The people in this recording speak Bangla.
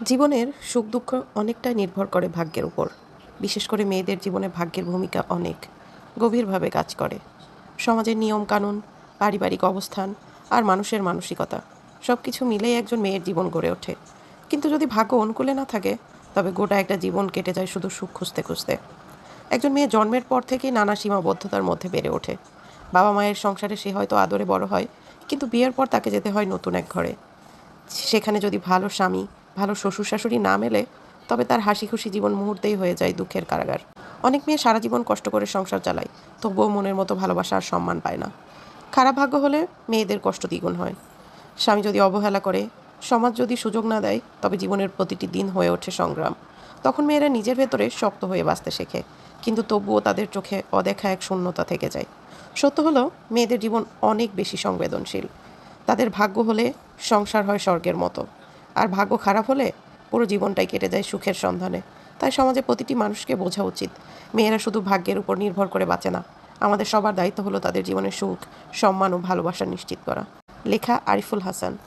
জীবনের সুখ দুঃখ অনেকটাই নির্ভর করে ভাগ্যের উপর। বিশেষ করে মেয়েদের জীবনে ভাগ্যের ভূমিকা অনেক গভীরভাবে কাজ করে। সমাজের নিয়ম কানুন পারিবারিক অবস্থান আর মানুষের মানসিকতা সব কিছু মিলেই একজন মেয়ের জীবন গড়ে ওঠে। কিন্তু যদি ভাগ্য অনুকূলে না থাকে, তবে গোটা একটা জীবন কেটে যায় শুধু সুখ খুঁজতে খুঁজতে। একজন মেয়ে জন্মের পর থেকেই নানা সীমাবদ্ধতার মধ্যে বেড়ে ওঠে। বাবা মায়ের সংসারে সে হয়তো আদরে বড় হয়, কিন্তু বিয়ের পর তাকে যেতে হয় নতুন এক ঘরে। সেখানে যদি ভালো স্বামী ভালো শ্বশুর শাশুড়ি না মেলে, তবে তার হাসি খুশি জীবন মুহূর্তেই হয়ে যায় দুঃখের কারাগার। অনেক মেয়ে সারা জীবন কষ্ট করে সংসার চালায়, তবুও মনের মতো ভালোবাসা আর সম্মান পায় না। খারাপ ভাগ্য হলে মেয়েদের কষ্ট দ্বিগুণ হয়। স্বামী যদি অবহেলা করে, সমাজ যদি সুযোগ না দেয়, তবে জীবনের প্রতিটি দিন হয়ে ওঠে সংগ্রাম। তখন মেয়েরা নিজের ভেতরে শক্ত হয়ে বাঁচতে শেখে, কিন্তু তবুও তাদের চোখে অদেখা এক শূন্যতা থেকে যায়। সত্য হলো, মেয়েদের জীবন অনেক বেশি সংবেদনশীল। তাদের ভাগ্য হলে সংসার হয় স্বর্গের মতো। আর ভাগ্য খারাপ হলে পুরো জীবনটাই কেটে যায় সুখের সন্ধানে। তাই সমাজে প্রতিটি মানুষকে বোঝা উচিত। মেয়েরা শুধু ভাগ্যের উপর নির্ভর করে বাঁচে না। আমাদের সবার দায়িত্ব হলো তাদের জীবনের সুখ, সম্মান ও ভালোবাসা নিশ্চিত করা। লেখা আরিফুল হাসান।